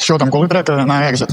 Що там, коли трек на екзит?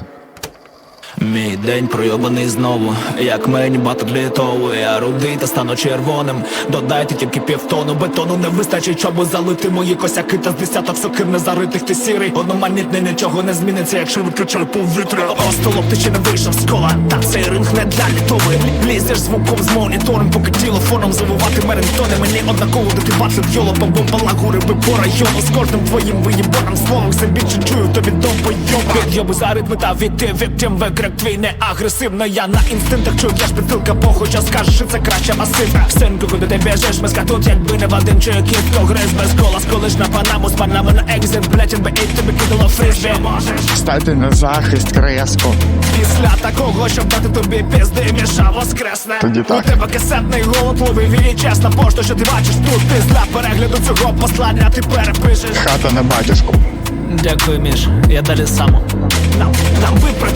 Мій день пройобаний знову, як мені батлітову Я рудий та стану червоним. Додайте тільки півтону бетону не вистачить, щоб залити мої косяки Та з десяток сокир не заритих ти сірий. Одноманітний нічого не зміниться, якщо виключай повітря Остолоп ти ще не вийшов з кола. Та цей ринг не для літови Лізеш звуком з монітором, поки телефоном завувати мерентони. Мені однаково, де ти бачив йолопа бомбала гури би по району. З кожним твоїм виїбаном словом все більше чую тобі довбойоба. Підйоби за ритми та віти, віктим викрик твій не агресивно Я на інстинктах чую, я ж підтилка похоча Скажеш, що це краще масивна Синку, куди ти біжиш, ми тут якби не Вадим чи кітко гриз без кола Сколиш на панаму з панами на екзит Блять, би ей тобі кидало фризбі Можеш Стати на захист креско. Після такого, щоб дати тобі пізди, міша воскресне. Тоді так. У тебе касетний голод, ловив і чесна пошта, що ти бачиш тут Ти для перегляду цього послання ти перепишеш. Хата на батюшку. Дякую, Міш, я далі сам. Нам, нам випратись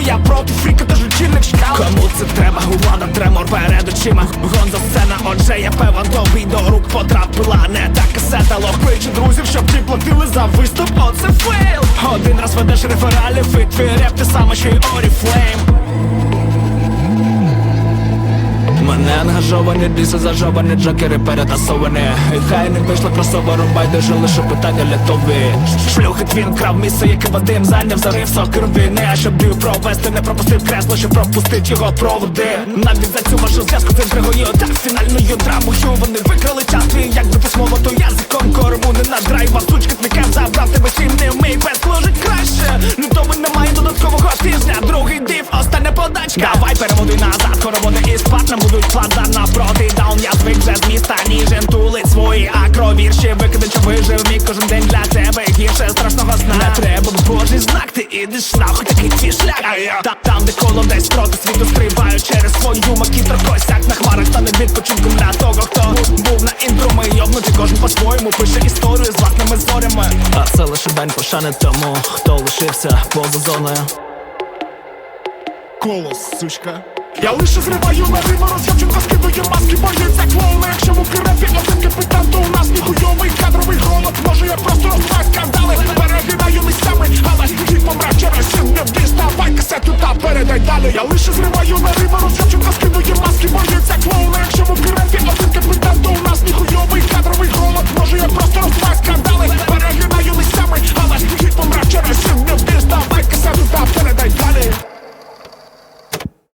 і я проти фріка та жучільник шкал Кому це треба? Влада тремор перед очима. Гонза сцена, отже, я певен, тобі до рук потрапила. Не та касета, лох. Кличе друзів, щоб ті платили за виступ, оце фейл. Один раз ведеш рефералів і твій реп, ти саме ще й Oriflame Мене ангажовані, діси зажовані, джокери перетасовані. І хай не вийшло кросовером, байдуже лише питання літові. Шлюхи твін крав місце, яке Вадим зайняв зарив сокер війни А щоб дію провести, не пропустив кресло, щоб пропустить його проводи. Навіть за цю вашу зв'язку з інтригою та фінальною драмою. Вони викрали час твій, якби письмово, то язиком корву. Не на драйва Сучка партнером будуть плаза напроти даун Я звик вже з міста ніжен тулить свої. Акровірші Викидай, що вижив мій кожен день для тебе. Гірше страшного сна Не треба божий знак, ти ідеш нахуй такий твій шлях. А я та- там, де коло десь проти світу стрибають через свою макітру косяк на хмарах стане відпочинком для того, хто був на інтро. Ми йобнуті кожен по-своєму пише історію з власними зорями. А це лише день пошани тому, хто лишився поза зоною. Колос, сучка. Я лише зриваю на вимороз, дівчинка скидує маски, боїться клоуна Якщо муки реп, як лапинки то у нас ніхуйовий кадровий голод. Може я просто розваю скандали, перегинаю місцями, але світ помре через сім не діставай касету та передай далі. Я лише зриваю на вимороз, дівчинка скидує маски, боїться клоуна